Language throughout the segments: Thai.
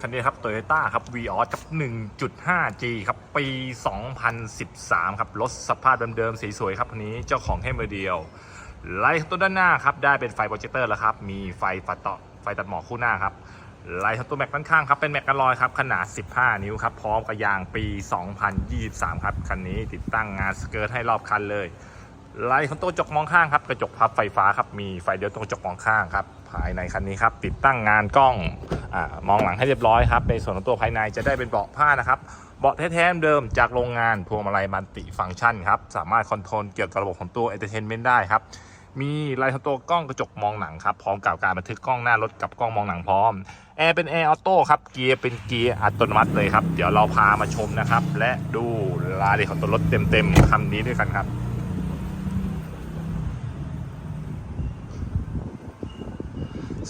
คันนี้ครับโตโยต้าครับ v ีออกับ 1.5G ครับ ปี 2013 ครับ รถสภาพเดิมๆ สีสวยครับคันนี้เจ้าของแค่มือเดียว ไลท์ตัวด้านหน้าครับ ได้เป็นไฟโปรเจคเตอร์แล้วครับ มีไฟฝัดต่อไฟตัดหมอกคู่หน้าครับไลท์ตัวแม็กด้านข้างครับ เป็นแม็กกันลอยครับ ขนาด 15 นิ้วครับ พร้อมกับยางปี 2023 ครับ คันนี้ติดตั้งงานสเกิร์ตให้รอบคันเลย ไลท์ของตัวกระจกมองข้างครับกระจกพับไฟฟ้าครับมีไฟเดียวตรงกระจกมองข้างครับภายในคันนี้ครับติดตั้งงานกล้องอมองหลังให้เรียบร้อยครับในส่วนของตัวภายในจะได้เป็นเบาะผ้านะครับเบาะแท้ๆเดิมจากโรงงานพวงมาลัยมัลติฟังก์ชันครับสามารถคอนโทรลเกี่ยวกับระบบของตัว Entertainment ได้ครับมีลท์ของตัวกล้องกระจกมองหนังครับพร้อมกับการบันทึกกล้องหน้ารถกับกล้องมองหนังพร้อมแอร์เป็นแอร์ออโต้ครับเกียร์เป็นเกียร์อัตโนมัติเลยครับเดี๋ยวเราพามาชมนะครับ และดูรายละเอียดของตัวรถเต็มๆคำนี้ด้วยกันครับ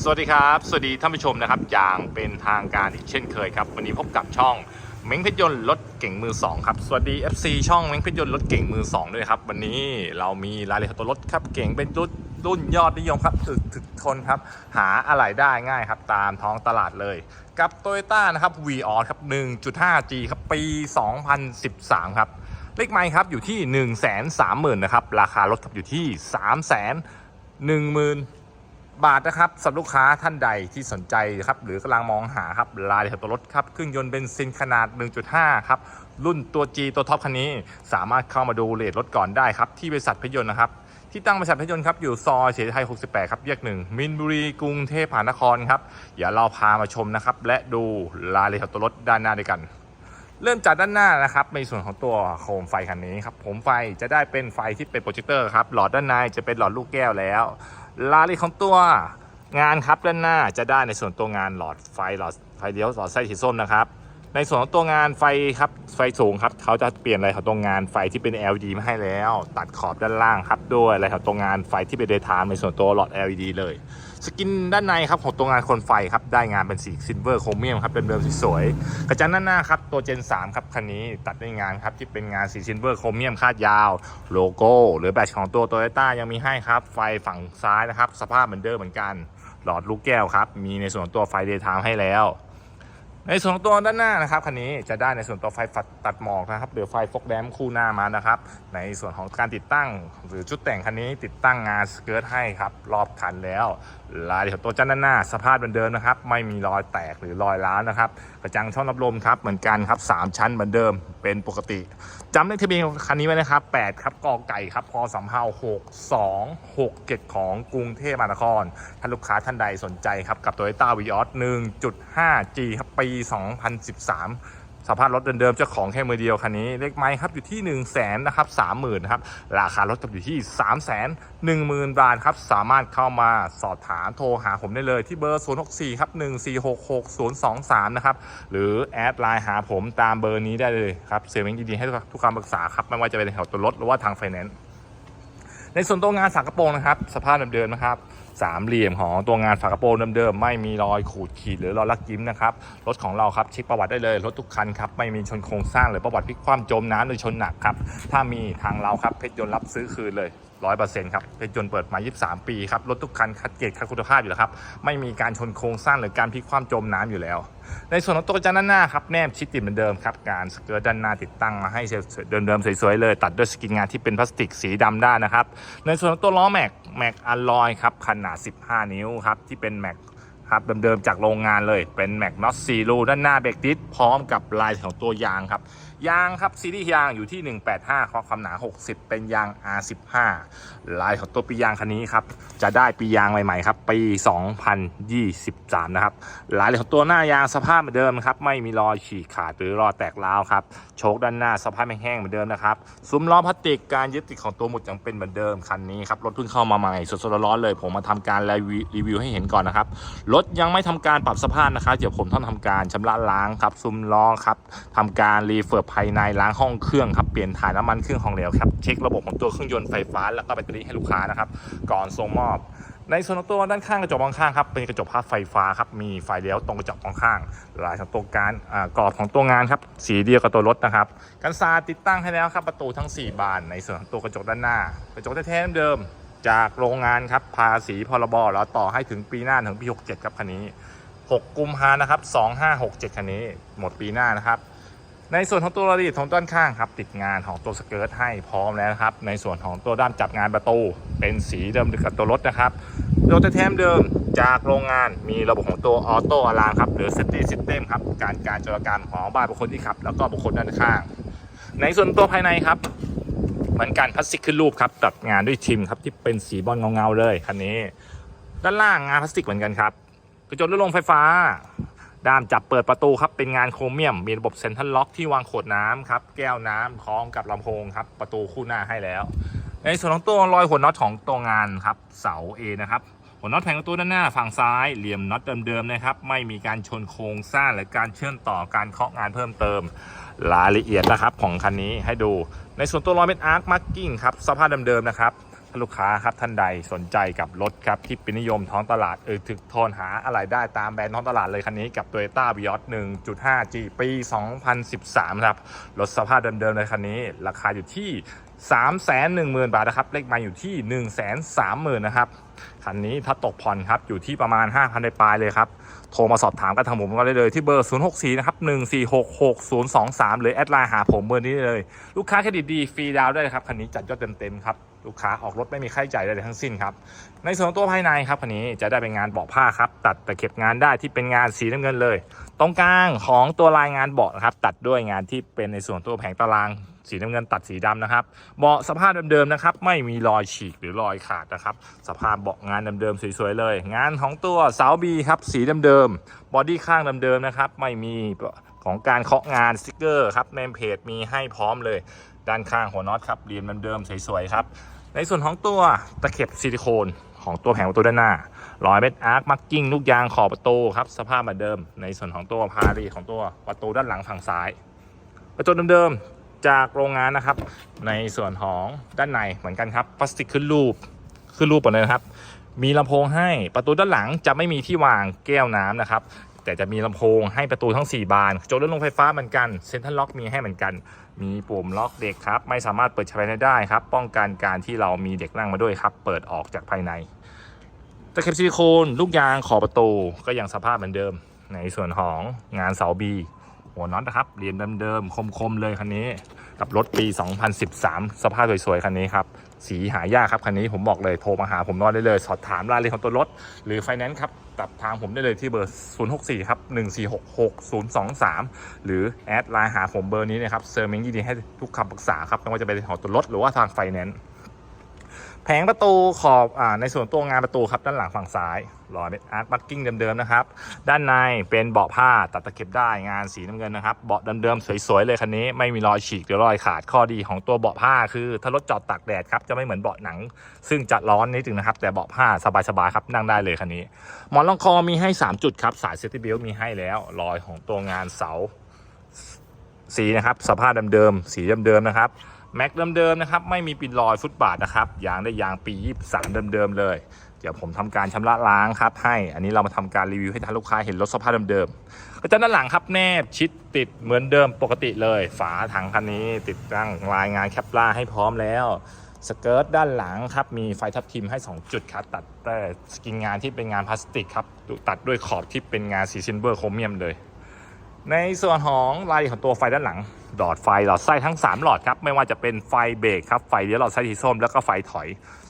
สวัสดีครับ สวัสดีท่านผู้ชมนะครับ อย่างเป็นทางการอีกเช่นเคยครับ วันนี้พบกับช่องเม้งเพชรยนต์รถเก่งมือสองครับสวัสดี FC ช่องเม้งเพชรยนต์รถเก่งมือสองด้วยครับ วันนี้เรามีรายละเอียดตัวรถครับเก่งเป็นรุ่นรุ่นยอดนิยมครับถึกถึกทนครับ หาอะไรได้ง่ายครับ ตามท้องตลาดเลย กับ t o y ยต้านะครับ v ีออครับ 1.5G ครับ ปี 2013 ครับเลขไมค์ครับอยู่ที่ 1 3 0 0 0 0นะครับราคารถครับอยู่ที่ 3 1 0 0 0 0 บาทนะครับสำหรับลูกค้าท่านใดที่สนใจครับหรือกำลังมองหาครับรายละเอียดตัวรถครับเครื่องยนต์เบนซินขนาด 1.5 ครับ รุ่นตัว G ตัวท็อปคันนี้ สามารถเข้ามาดูเรทรถก่อนได้ครับ ที่บริษัทพยนต์นะครับ ที่ตั้งบริษัทพยนต์ครับ อยู่ซอยเฉลิมไทย 68 ครับแยกหนึ่งมินบุรีกรุงเทพมหานครครับอย่าเราพามาชมนะครับ และดูรายละเอียดตัวรถด้านหน้าด้วยกัน เริ่มจากด้านหน้านะครับในส่วนของตัวโคมไฟคันนี้ครับผมไฟจะได้เป็นไฟที่เป็นโปรเจคเตอร์ครับหลอดด้านในจะเป็นหลอดลูกแก้วแล้ว รายละเอียดของตัวงานครับด้านหน้าจะได้ในส่วนตัวงานหลอดไฟหลอดไฟเลี้ยวหลอดไส้สีส้มนะครับในส่วนของตัวงานไฟครับไฟสูงครับเขาจะเปลี่ยนอะไรของตัวงานไฟที่เป็น LED มาให้แล้ว ตัดขอบด้านล่างครับด้วยอะไรของตัวงานไฟที่เป็นเดย์ไทม์ในส่วนตัวหลอด LED เลย สกินด้านในครับของตัวงานคนไฟครับได้งานเป็นสีซิลเวอร์โครเมียมครับเป็นเบลสวยๆกระจังด้านหน้าครับตัวเจน 3 ครับคันนี้ตัดด้วยงานครับที่เป็นงานสีซิลเวอร์โครเมียมคาดยาว โลโก้ หรือแบตของตัวโตโยต้ายังมีให้ครับ ไฟฝั่งซ้ายนะครับ สภาพเหมือนเดิมเหมือนกัน หลอดลูกแก้วครับ มีในส่วนตัวไฟเดย์ไทม์ให้แล้ว ในส่วนของตัวด้านหน้านะครับคันนี้จะได้ในส่วนตัวไฟฝัดตัดหมอกนะครับหรือไฟฟกแดมคู่หน้ามานะครับ ในส่วนของการติดตั้ง หรือชุดแต่งคันนี้ติดตั้งงานสเกิร์ตให้ครับรอบคันแล้วลายของตัวจันด้านหน้า สภาพเหมือนเดิมนะครับ ไม่มีรอยแตกหรือรอยร้าวนะครับกระจังช่องรับลมครับเหมือนกันครับสามชั้นเหมือนเดิม เป็นปกติจำเลขทะเบียนคันนี้ไว้นะครับ 8 ครับกอไก่ครับพอสำเภา6 2 6 7 ของกรุงเทพมหานคร ท่านลูกค้าท่านใดสนใจครับ กับ Toyota v ีออส 1.5G ครับปี 2013 สภาพรถเดิมๆเจ้าของแค่มือเดียวคันนี้เลขไม้ครับอยู่ที่1นึ่งแสนนะครับสามหมื่นครับราคารถอยู่ที่3 1 0 0 0 0บาทครับสามารถเข้ามาสอบถามโทรหาผมได้เลยที่เบอร์ 064ครับ1466023นะครับหรือแอดไลน์หาผมตามเบอร์นี้ได้เลยครับเซเว่นยินดีให้ทุกคำปรึกษาครับไม่ว่าจะเป็นแถวตัวรถหรือว่าทางไฟแนนซ์ ในส่วนตัวงานฝากระโปรงนะครับ สภาพเดิมๆนะครับสามเหลี่ยมของตัวงานฝากระโปรงเดิมๆไม่มีรอยขูดขีดหรือรอยลักยิ้มนะครับรถของเราครับเช็คประวัติได้เลยรถทุกคันครับไม่มีชนโครงสร้างหรือประวัติพลิกคว่ำจมน้ำหรือชนหนักครับถ้ามีทางเราครับเพชรยนต์รับซื้อคืนเลย ร้อยเปอร์เซ็นต์ครับเพชรยนต์เปิดมา 23 ปีครับ รถทุกคันคัดเกรดคัดคุณภาพอยู่แล้วครับ ไม่มีการชนโครงสร้างหรือการพลิกคว่ำจมน้ำอยู่แล้ว ในส่วนของตัวจานด้านหน้าครับแนบชิดติดเหมือนเดิมครับ การสเกิร์ตด้านหน้าติดตั้งมาให้เดิมๆสวยๆเลย ตัดด้วยสกินงานที่เป็นพลาสติกสีดำด้านนะครับ ในส่วนของตัวล้อแม็กแม็กอัลลอยครับขนาด 15 นิ้วครับที่เป็นแม็กครับเดิมๆจากโรงงานเลยเป็นแม็กน็อตซีรูด้านหน้าเบรกดิสพร้อมกับลายของตัวยางครับยางครับซีรีส์ยางอยู่ที่ 185ข้อความหนา 60 เป็นยาง R15 ลายของตัวปียางคันนี้ครับ จะได้ปียางใหม่ๆครับปี 2023 นะครับลายของตัวหน้ายางสภาพเหมือนเดิมครับ ไม่มีรอยฉีกขาดหรือรอยแตกร้าวครับ โชคด้านหน้าสภาพแห้งๆเหมือนเดิมนะครับ ซุ้มล้อพลาสติกการยึดติดของตัวหมุดยังเป็นเหมือนเดิมคันนี้ครับรถเพิ่งเข้ามาใหม่สดๆร้อนๆเลย ผมมาทำการรีวิวให้เห็นก่อนนะครับรถยังไม่ทำการปรับสภาพนะครับเดี๋ยวผมต้องทำการชำระล้างครับซุ้มล้อครับทำการรีเฟิร์บภายในล้างห้องเครื่องครับเปลี่ยนถ่ายน้ำมันเครื่องของเหลวครับเช็คระบบของตัวเครื่องยนต์ไฟฟ้าแล้วก็แบตเตอรี่ให้ลูกค้านะครับก่อนส่งมอบ ในส่วนของตัวด้านข้างกระจกมองข้างครับเป็นกระจกพับไฟฟ้าครับมีไฟเลี้ยวตรงกระจกมองข้างลายของตัวการกรอบของตัวงานครับสีเดียวกับตัวรถนะครับกันซาติดตั้งให้แล้วครับประตูทั้ง 4 บาน ในส่วนของตัวกระจกด้านหน้า กระจกแท้ๆเดิมจากโรงงานครับภาษีพรบแล้วต่อให้ถึงปีหน้าถึงปี 67 ครับคันนี้ 6 กุมภานะครับ 2567 คันนี้ หมดปีหน้านะครับ ในส่วนของตัวรายละเอียดของด้านข้างครับ ติดงานของตัวสเกิร์ตให้พร้อมแล้วนะครับ ในส่วนของตัวด้านจับงานประตู เป็นสีเดิมกับตัวรถนะครับโดยแทมเดิมจากโรงงานมีระบบของตัวออโต้อะลามครับหรือ Safety System ครับการการจราการของบ้านบุคคลที่ขับ แล้วก็บุคคลด้านข้าง ในส่วนตัวภายในครับเหมือนกันพลาสติกขึ้นรูปครับตัดงานด้วยทิมครับที่เป็นสีบอลเงาๆเลยคันนี้ ด้านล่างงานพลาสติกเหมือนกันครับกระจกลดลงไฟฟ้า ด้ามจับเปิดประตูครับเป็นงานโครเมียม มีระบบเซ็นทรัลล็อกที่วางขวดน้ำครับแก้วน้ำพร้อมกับลำโพงครับประตูคู่หน้าให้แล้ว ในส่วนของตัวรอยหัวน็อตของตัวงานครับเสา A นะครับหัวน็อตแผงประตูด้านหน้าฝั่งซ้ายเหลี่ยมน็อตเดิมๆนะครับไม่มีการชนโครงสร้างหรือการเชื่อมต่อการเคาะงานเพิ่มเติมรายละเอียดนะครับของคันนี้ให้ดู ในส่วนตัวรอยเม็ดอาร์คมาร์กิ้งครับสภาพเดิมๆนะครับาลูกค้าครับท่านใดสนใจกับรถครับที่เป็นนิยมท้องตลาดเออถึกทนหาอะไรได้ตามแบรนด์ท้องตลาดเลยคันนี้กับ Toyota Vios 1.5G ปี 2013 ครับ รถสภาพเดิมๆเลยคันนี้ ราคาอยู่ที่ 310,000 บาทนะครับเลขมาอยู่ที่ 130,000นะครับคันนี้ถ้าตกผ่อนครับอยู่ที่ประมาณ 5,000ในปลายเลยครับ โทรมาสอบถามกันทางผมก็ได้เลยที่เบอร์ 064 นะครับ 1466023 หรือแอดไลน์หาผมเบอร์นี้เลย ลูกค้าเครดิตดีฟรีดาวน์ได้เลยครับ คันนี้จัดยอดเต็มๆครับ ลูกค้าออกรถไม่มีค่าใช้จ่ายใดๆทั้งสิ้นครับ ในส่วนตัวภายในครับคันนี้จะได้เป็นงานเบาะผ้าครับ ตัดตะเข็บงานได้ที่เป็นงานสีน้ำเงินเลย ตรงกลางของตัวลายงานเบาะนะครับตัดด้วยงานที่เป็นในส่วนตัวแผงตาราง สีน้ำเงินตัดสีดำนะครับ เบาะสภาพเดิมๆนะครับ ไม่มีรอยฉีกหรือรอยขาดนะครับ สภาพเบาะงานเดิมๆสวยๆเลย งานของตัวเสาบีครับสีเดิมๆบอดี้ข้างเดิมๆนะครับ ไม่มีของการเคาะงานสติกเกอร์ครับเนมเพจมีให้พร้อมเลย ด้านข้างหัวน็อตครับเรียมเดิมๆสวยๆครับ ในส่วนของตัวตะเข็บซิลิโคนของตัวแผงประตูด้านหน้ารอยเม็ดอาร์คมาร์กิ้งลูกยางขอบประตูครับสภาพเหมือนเดิม ในส่วนของตัวพารีของตัวประตูด้านหลังฝั่งซ้าย ประตูเดิมๆ จากโรงงานนะครับ ในส่วนของด้านในเหมือนกันครับพลาสติกขึ้นรูปขึ้นรูปหมดเลยนะครับ มีลำโพงให้ประตูด้านหลังจะไม่มีที่วางแก้วน้ำนะครับ แต่จะมีลำโพงให้ประตูทั้ง 4 บานโจลดลงไฟฟ้าเหมือนกันเซ็นทรัลล็อกมีให้เหมือนกัน มีปุ่มล็อกเด็กครับ ไม่สามารถเปิดใช้ภายในได้ครับ ป้องกันการที่เรามีเด็กนั่งมาด้วยครับ เปิดออกจากภายในตะเข็บซิลิโคนลูกยางขอบประตูก็ยังสภาพเหมือนเดิม ในส่วนของงานเสาบี หัวน็อตนะครับเหรียญเดิมๆคมๆเลยคันนี้ กับรถปี 2013 สภาพสวยๆคันนี้ครับสีหายากครับคันนี้ผมบอกเลยโทรมาหาผมนอนได้เลย สอบถามรายละเอียดของตัวรถ หรือไฟแนนซ์ครับตับทางผมได้เลยที่เบอร์ 064 ครับ 1466023 หรือแอดไลน์หาผมเบอร์นี้นะครับเซอร์เมงยินดีให้ทุกคำปรึกษาครับไม่ว่าจะเป็นของตัวรถหรือว่าทางไฟแนนซ์ แผงประตูขอบอ่าในส่วนตัวงานประตูครับด้านหลังฝั่งซ้ายรอยเป็นอาร์ตบักกิ้งเดิมๆนะครับ ด้านในเป็นเบาะผ้าตัดตะเข็บได้งานสีน้ำเงินนะครับเบาะเดิมๆสวยๆเลยคันนี้ไม่มีรอยฉีกหรือรอยขาดข้อดีของตัวเบาะผ้าคือถ้ารถจอดตากแดดครับจะไม่เหมือนเบาะหนัง ซึ่งจะร้อนนิดนึงนะครับ แต่เบาะผ้าสบายๆครับนั่งได้เลยคันนี้ หมอนรองคอมีให้ 3 จุดครับสายเซฟตี้เบลมีให้แล้วรอยของตัวงานเสาสีนะครับสภาพเดิมๆสีเดิมๆนะครับ แม็กเดิมๆนะครับไม่มีปิดรอยฟุตบาทนะครับยางได้ยางปี 23 เดิมๆเลย เดี๋ยวผมทำการชำระล้างครับให้อันนี้เรามาทำการรีวิวให้ท่างลูกค้าเห็นรถสภาพเดิมๆกระจังด้านหลังครับแนบชิดติดเหมือนเดิมปกติเลย ฝาถังคันนี้ติดตั้งรายงานแคปล่าให้พร้อมแล้วสเกิร์ตด้านหลังครับมีไฟทับทิมให้ 2 จุดครับตัดแต่สกินงานที่เป็นงานพลาสติกครับตัดด้วยขอบที่เป็นงานสีซิลเวอร์โครเมียมเลย ในส่วนของรายละเอียดของตัวไฟด้านหลัง หลอดไฟหลอดไส้ทั้ง 3 หลอดครับ ไม่ว่าจะเป็นไฟเบรกครับ ไฟเลี้ยวหลอดไส้สีส้มแล้วก็ไฟถอย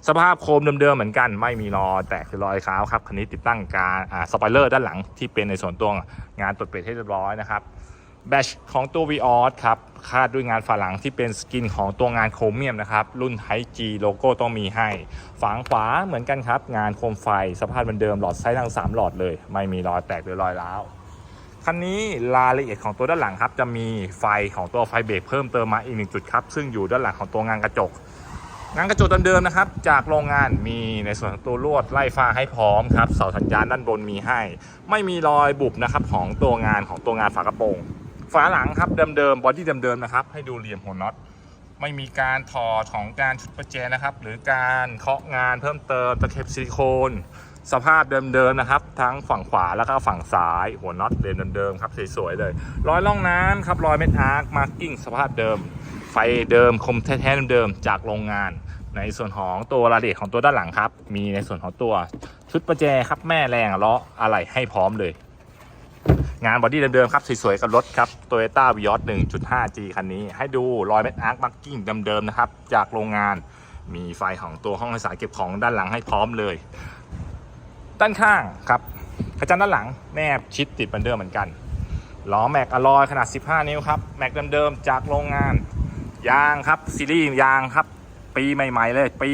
สภาพโคมเดิมๆเหมือนกัน ไม่มีรอยแตกคือรอยขาวครับคันนี้ติดตั้งการอ่าสปอยเลอร์ด้านหลังที่เป็นในส่วนตัวงานตรวจเปรตให้เรียบร้อยนะครับแบชของตัว v ีออสครับ คาดด้วยงานฝาหลังที่เป็นสกินของตัวงานโครเมียมนะครับ รุ่นไทจีโลโก้ต้องมีให้ ฝังขวาเหมือนกันครับ งานโคมไฟสภาพเหมือนเดิมหลอดไส้ทั้ง 3 หลอดเลย ไม่มีรอยแตกหรือรอยร้าว คันนี้รายละเอียดของตัวด้านหลังครับ จะมีไฟของตัวไฟเบรกเพิ่มเติมมาอีกหนึ่งจุดครับ ซึ่งอยู่ด้านหลังของตัวงานกระจก งานกระจกเดิมๆนะครับ จากโรงงานมีในส่วนของตัวลวดไล่ฟ้าให้พร้อมครับเสาสัญญาณด้านบนมีให้ ไม่มีรอยบุบนะครับของตัวงานของตัวงานฝากระโปรงฝาหลังครับเดิมๆบอดี้เดิมๆนะครับให้ดูเหลี่ยมหัวน็อต ไม่มีการถอดของการชุดประแจนะครับ หรือการเคาะงานเพิ่มเติมตะเข็บซิลิโคน สภาพเดิมๆนะครับ ทั้งฝั่งขวาแล้วก็ฝั่งซ้าย หัวน็อตเดิมเดิมๆครับสวยๆเลยรอยล่องน้ำครับรอยเม็ดอาร์คมาร์กิ้งสภาพเดิม ไฟเดิมคมแท้ๆเดิมๆจากโรงงาน ในส่วนของตัวรายละเอียดของตัวด้านหลังครับ มีในส่วนของตัวชุดประแจครับแม่แรงล้ออะไรให้พร้อมเลย งานบอดี้เดิมๆครับสวยๆกับรถครับ Toyota Vios 1.5G คันนี้ ให้ดูรอยเม็ดอาร์คมาร์กิ้งเดิมๆนะครับ จากโรงงานมีไฟของตัวห้องโดยสารเก็บของด้านหลังให้พร้อมเลย ด้านข้างครับกระจังด้านหลังแนบชิดติดเหมือนเดิมเหมือนกันล้อแม็กอลอยขนาด 15 นิ้วครับ แม็กเดิมๆจากโรงงาน ยางครับซีรีส์ยางครับ ปีใหม่ ๆ เลย ปี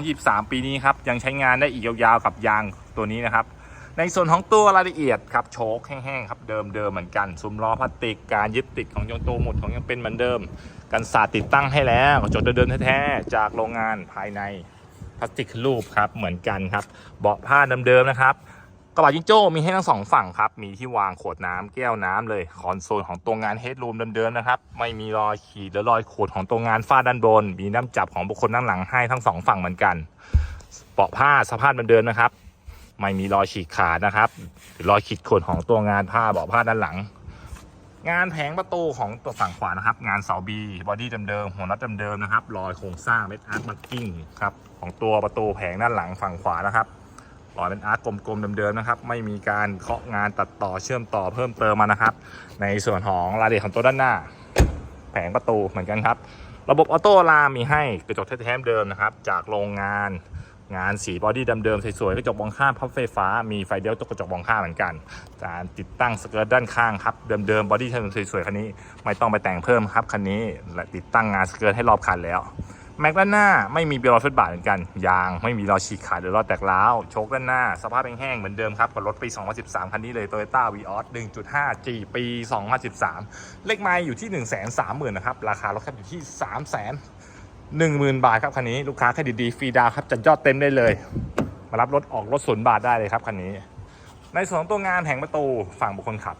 2023 ปีนี้ครับ ยังใช้งานได้อีกยาวๆกับยางตัวนี้นะครับ ในส่วนของตัวรายละเอียดครับโชคแห้งๆครับเดิมๆเหมือนกันซุ้มล้อพลาสติกการยึดติดของยางตัวหมุดของยังเป็นเหมือนเดิม กันสาดติดตั้งให้แล้วจกเดิมๆแท้ๆจากโรงงานภายในพลาสติกรูปครับเหมือนกันครับ เบาะผ้าเดิมๆนะครับกระบะจิงโจ้มีให้ทั้งสองฝั่งครับ มีที่วางขวดน้ำแก้วน้ำเลย คอนโซลของตัวงานเฮดรูมเดิมๆนะครับ ไม่มีรอยขีดหรือรอยขูดของตัวงานฝ้าด้านบน มีน้ำจับของบุคคลด้านหลังให้ทั้งสองฝั่งเหมือนกัน เบาะผ้าสภาพเดิมๆนะครับ ไม่มีรอยฉีกขาดนะครับรอยขีดข่วนของตัวงานผ้าเบาะผ้าด้านหลัง งานแผงประตูของตัวฝั่งขวานะครับ งานเสาบีบอดี้เดิมๆหัวน็อตเดิมๆนะครับรอยโครงสร้างเม็ดอาร์ตมาร์กิ้งครับของตัวประตูแผงด้านหลังฝั่งขวานะครับรอยเป็นอาร์ตกลมๆเดิมๆนะครับ ไม่มีการเคาะงานตัดต่อเชื่อมต่อเพิ่มเติมมานะครับ ในส่วนของรายละเอียดของตัวด้านหน้า แผงประตูเหมือนกันครับ ระบบออโต้ลามมีให้กระจกแท้ๆเดิมนะครับ จากโรงงาน งานสีบอดี้เดิมๆสวยๆกระจกมองข้างพับไฟฟ้ามีไฟเดียวตัวกระจกมองข้างเหมือนกันการติดตั้งสเกิร์ตด้านข้างครับเดิมๆบอดี้สวยๆคันนี้ไม่ต้องไปแต่งเพิ่มครับคันนี้และติดตั้งงานสเกิร์ตให้รอบคันแล้วแม็กด้านหน้าไม่มีเบลล์ฟุตบาทเหมือนกัน ยางไม่มีรอยฉีกขาดหรือรอยแตกร้าวโชคด้านหน้า สภาพแห้งๆเหมือนเดิมครับกับรถปี 2013 คันนี้เลย Toyota Vios 1.5G ปี 2013 เลขไมล์อยู่ที่ 130,000นะครับ ราคารถครับอยู่ที่ 3 0 0 0 0 10,000 บาทครับคันนี้ลูกค้าเครดิตดีฟรีดาวครับจัดยอดเต็มได้เลย มารับรถออกรถศูนย์บาทได้เลยครับคันนี้ ในส่วนของตัวงานแผงประตูฝั่งบุคคลขับ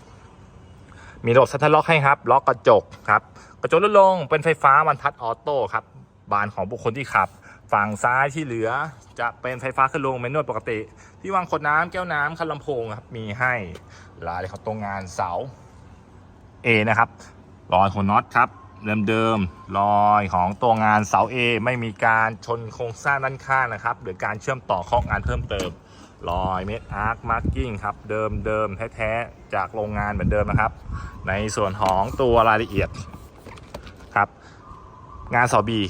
มีระบบซัตเทอร์ล็อกให้ครับล็อกกระจกครับกระจกลดลงเป็นไฟฟ้าวันทัดออโต้ครับบานของบุคคลที่ขับ ฝั่งซ้ายที่เหลือจะเป็นไฟฟ้าขึ้นลงเมนนวดปกติ ที่วางขวดน้ำแก้วน้ำคันลำโพงครับมีให้รายเของตัวงานเสา A นะครับรอยของน็อตครับ เดิมๆรอยของตัวงานเสา A ไม่มีการชนโครงสร้างด้านข้างนะครับ หรือการเชื่อมต่อข้องานเพิ่มเติมรอยเม็ดอาร์คมาร์กิ้งครับ เดิมเดิมๆแท้ๆจากโรงงานเหมือนเดิมนะครับ ในส่วนของตัวรายละเอียดครับ งานเสาบี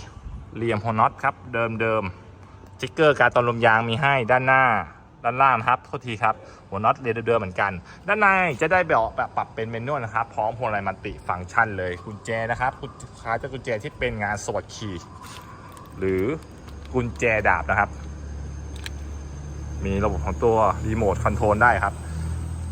เหลี่ยมหัวน็อตครับ เดิมเดิมๆสติ๊กเกอร์การตอนลมยางมีให้ด้านหน้า ด้านล่างนะครับโทษทีครับ หัวน็อตเรียเดิมเหมือนกัน ด้านในจะได้แบบแบบปรับเป็นเมนนวลนะครับ พร้อมพวงมาลัยมัลติฟังก์ชันเลยกุญแจนะครับกุญคาจะกุญแจที่เป็นงานสวดคีย์หรือกุญแจดาบนะครับ มีระบบของตัวรีโมทคอนโทรลได้ครับ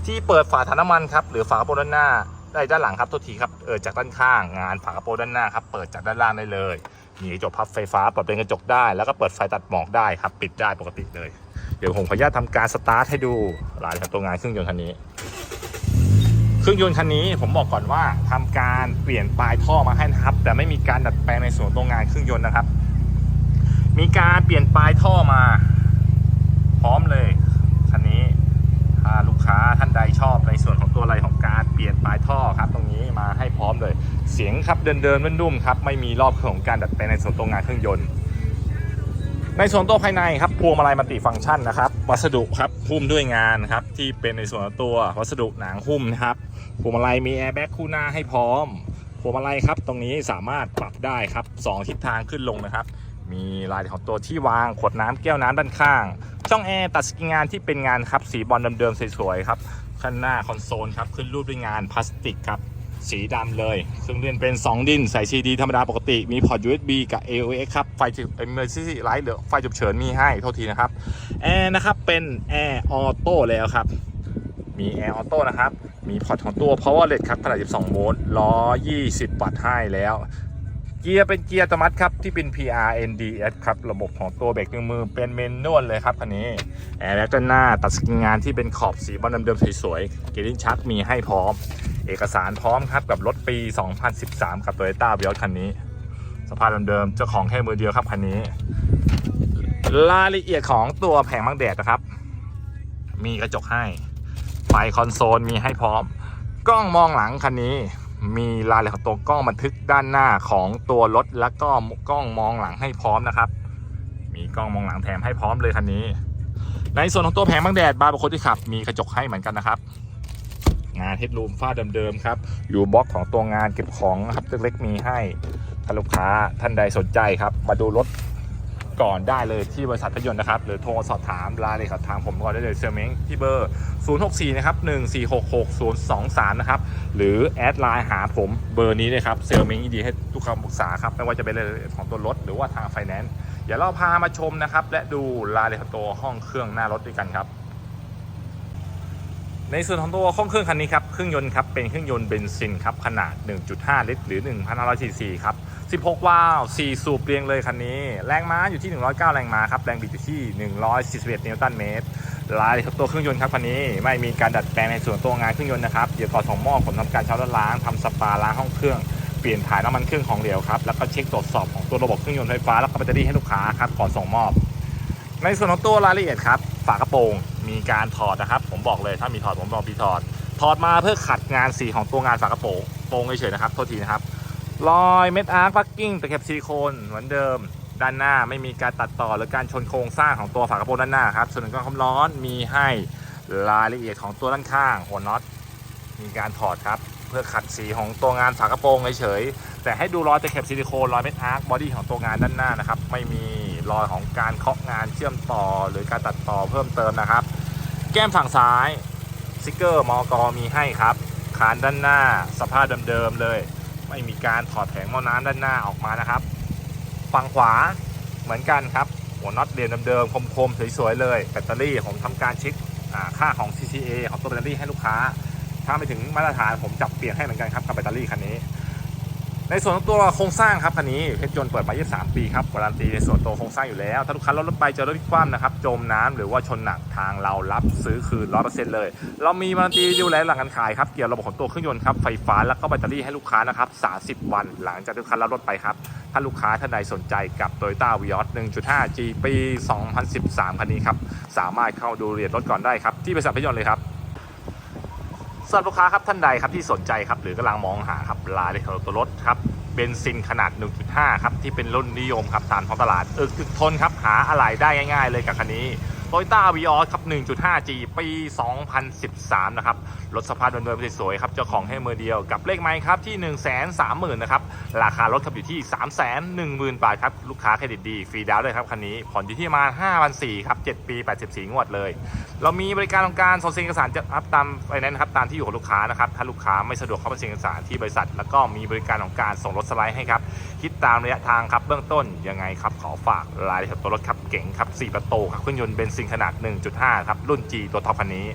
ที่เปิดฝาถังน้ำมันครับหรือฝากระโปรงด้านหน้าได้ด้านหลังครับโทษทีครับเออจากด้านข้างงานฝากระโปรงด้านหน้าครับเปิดจากด้านล่างได้เลยมีกระจกพับไฟฟ้าเปิดเป็นกระจกได้ แล้วก็เปิดไฟตัดหมอกได้ครับ ปิดได้ปกติเลย เดี๋ยวผมขออนุญาตทำการสตาร์ทให้ดูรายละเอียของตัวงานเครื่องยนต์คันนี้ เครื่องยนต์คันนี้ผมบอกก่อนว่าทำการเปลี่ยนปลายท่อมาให้นะครับ แต่ไม่มีการดัดแปลงในส่วนตัวงานเครื่องยนต์นะครับ มีการเปลี่ยนปลายท่อมา พร้อมเลยคันนี้ถ้าลูกค้าท่านใดชอบในส่วนของตัวอะไรของการเปลี่ยนปลายท่อครับ ตรงนี้มาให้พร้อมเลย เสียงครับเดินเดินนุ่มๆครับไม่มีรอบเครื่องของการดัดแปลงในส่วนตัวงานเครื่องยนต์ ในส่วนตัวภายในครับพวงมาลัยมัลติฟังก์ชันนะครับ วัสดุครับหุ้มด้วยงานครับที่เป็นในส่วนตัววัสดุหนังหุ้มนะครับพวงมาลัยมีแอร์แบ็กคู่หน้าให้พร้อมพวงมาลัยครับ ตรงนี้สามารถปรับได้ครับสองทิศทางขึ้นลงนะครับ มีลายของตัวที่วางขวดน้ำแก้วน้ำด้านข้าง ช่องแอร์ตัดสกินงานที่เป็นงานครับสีบอลเดิมๆสวยๆครับข้างหน้าคอนโซลครับขึ้นรูปด้วยงานพลาสติกครับ สีดำเลย ซึ่งเรียนเป็น 2 ดินใส่ CD ธรรมดาปกติ มีพอร์ต USB กับ AOX ครับ ไฟจุ Emergency Light หรือไฟฉุกเฉินมีให้ โทษทีนะครับ แอร์นะครับเป็นแอร์ออโต้แล้วครับ มีแอร์ออโต้นะครับ มีพอร์ตของตัว Power LED ครับขนาด 12 โวลต์120 วัตต์ให้แล้วเกียร์เป็นเกียร์อัตโนมัติครับ ที่เป็น PRNDS ครับ ระบบของตัวเบรกหนึ่งมือเป็นเมนนวลเลยครับคันนี้ แอร์แบ็กด้านหน้าตัดสกินงานที่เป็นขอบสีบอลเดิมๆสวยๆเกลินชักมีให้พร้อม เอกสารพร้อมครับกับรถปี 2013 กับ Toyota Vios คันนี้ สภาพเดิมๆเจ้าของแค่มือเดียวครับคันนี้ รายละเอียดของตัวแผงบังแดดนะครับ มีกระจกให้ ไฟคอนโซลมีให้พร้อม กล้องมองหลังคันนี้มีรายละเอียดของตัวกล้องบันทึกด้านหน้าของตัวรถแล้วก็กล้องมองหลังให้พร้อมนะครับ มีกล้องมองหลังแถมให้พร้อมเลยคันนี้ ในส่วนของตัวแผงบังแดดบาร์บางคนที่ขับ มีกระจกให้เหมือนกันนะครับ งานเฮดรูมฝ้าเดิมๆครับ อยู่บล็อกของตัวงานเก็บของครับเล็กๆมีให้ถ้าลูกค้าท่านใดสนใจครับ มาดูรถก่อนได้เลยที่บริษัทพยนต์นะครับ หรือโทรสอบถามรายละเอียดทางผมก่อนได้เลยเซลเม้งที่เบอร์ 064 นะครับ 1466023 นะครับ หรือแอดไลน์หาผมเบอร์นี้เลยครับเซลเม้งยินดีให้ทุกคำปรึกษาครับ ไม่ว่าจะเป็นเรายละเอียดของตัวรถหรือว่าทางไฟแนนซ์เดี๋ยวเราพามาชมนะครับ และดูรายละเอียดตัวห้องเครื่องหน้ารถด้วยกันครับ ในส่วนของตัวห้องเครื่องคันนี้ครับเครื่องยนต์ครับเป็นเครื่องยนต์เบนซินครับขนาด 1.5 ลิตร หรือ 1,500ซีซีครับ 16 วาล์ว4สูบเรียงเลยคันนี้ แรงม้าอยู่ที่ 109 แรงม้าครับแรงบิดอยู่ที่ 141 นิวตันเมตรรายละเอียดตัวเครื่องยนต์ครับคันนี้ไม่มีการดัดแปลงในส่วนตัวงานเครื่องยนต์นะครับเดี๋ยวก่อนส่งมอบผมทำการเช้าและล้างทำสปาล้างห้องเครื่องเปลี่ยนถ่ายน้ำมันเครื่องของเหลวครับแล้วก็เช็คตรวจสอบของตัวระบบเครื่องยนต์ไฟฟ้าแล้วก็แบตเตอรี่ให้ลูกค้าครับก่อนส่งมอบ ในส่วนของตัวรายละเอียดครับฝากระโปรง มีการถอดนะครับ ผมบอกเลยถ้ามีถอดผมบอกพี่ถอด ถอดมาเพื่อขัดงานสีของตัวงานฝากระโปรงโปรงเฉยๆนะครับโทษทีนะครับรอยเม็ดอาร์คปักกิ้งตะเข็บซิลิโคนเหมือนเดิม ด้านหน้าไม่มีการตัดต่อหรือการชนโครงสร้างของตัวฝากระโปรงด้านหน้าครับส่วนกรองความร้อนมีให้รายละเอียดของตัวด้านข้างหัวน็อตมีการถอดครับ เพื่อขัดสีของตัวงานฝากระโปรงเฉยๆแต่ให้ดูรอยตะเข็บซิลิโคนรอยเม็ดอาร์คบอดี้ของตัวงานด้านหน้านะครับไม่มี รอยของการเคาะงานเชื่อมต่อหรือการตัดต่อเพิ่มเติมนะครับ แก้มฝั่งซ้ายสติกเกอร์มอกมีให้ครับคานด้านหน้าสภาพเดิมๆเลย ไม่มีการถอดแผงหม้อน้ำด้านหน้าออกมานะครับ ฝั่งขวาเหมือนกันครับ หัวน็อตเรียนเดิมๆคมๆสวยๆเลยแบตเตอรี่ผมทำการเช็คค่าของ CCA ของตัวแบตเตอรี่ให้ลูกค้า ถ้าไม่ถึงมาตรฐานผมจับเปลี่ยนให้เหมือนกันครับกับแบตเตอรี่คันนี้ ในส่วนของตัวโครงสร้างครับคันนี้เพชรยนต์เปิดมา 23 ปีครับการันตีในส่วนตัวโครงสร้างอยู่แล้วถ้าลูกค้ารถรถไปเจอรถพลิกคว่ำนะครับจมน้ำหรือว่าชนหนักทางเรารับซื้อคืน100%เซ็นต์เลย เรามีการันตีดูแลหลังการขายครับเกี่ยวกับระบบของตัวเครื่องยนต์ครับไฟฟ้าแล้วก็แบตเตอรี่ให้ลูกค้านะครับ 30 วันหลังจากทุกคันรับรถไปครับถ้าลูกค้าท่านใดสนใจกับ Toyota Vios 1.5G ปี 2013 คันนี้ครับสามารถเข้าดูรายละเอียดรถก่อนได้ครับที่บริษัทเพชรยนต์เลยครับ สำหรับลูกค้าครับท่านใดครับที่สนใจครับหรือกำลังมองหาครับรายละเอียดของตัวรถครับเบนซินขนาด 1.5 ครับ ที่เป็นรุ่นนิยมครับตามท้องตลาด อึกถึกทนครับ หาอะไรได้ง่าย ๆ เลยกับคันนี้ Toyota Vios ครับ 1.5G ปี 2013 นะครับ รถสภาพเดิมๆสวยๆครับ เจ้าของให้มือเดียวกับเลขไม้ครับ ที่ 1 3 0 0 0 0 นะครับ ราคารถครับอยู่ที่ 3 1 0 0 0 0 บาทครับ ลูกค้าเครดิตดี ฟรีดาวน์ด้วยครับคันนี้ ผ่อนอยู่ที่ประมา5 4 0 0ครับ 7 ปี 84 งวดเลย เรามีบริการของการส่งเซ็นเอกสารจะอัพตามไฟแนนซ์ครับ ตามที่อยู่ของลูกค้านะครับ ถ้าลูกค้าไม่สะดวกเข้าไปเซ็นเอกสารที่บริษัท แล้วก็มีบริการของการส่งรถสไลด์ให้ครับ คิดตามระยะทางครับ เบื้องต้นยังไงครับ ขอฝากรายละเอียดตัวรถครับ เก๋งครับ 4 ประตูครับเครื่องยนต์เบนซินขนาด 1.5 ครับ รุ่น G ตัวท็อปคันนี้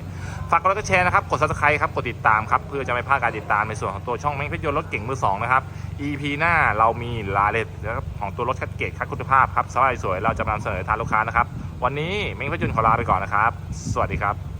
ฝากกดไลค์กดแชร์นะครับ กด subscribe ครับ กดติดตามครับ เพื่อจะไม่พลาดการติดตามในส่วนของตัวช่องแม่งเพชรยนต์รถเก่งมือ 2 นะครับ EP หน้าเรามีรายละเอียดของตัวรถคัดเกตคัดคุณภาพครับสวยสวยเราจะนำเสนอทางลูกค้านะครับวันนี้แม่งเพชรยนต์ขอลาไปก่อนนะครับ สวัสดีครับ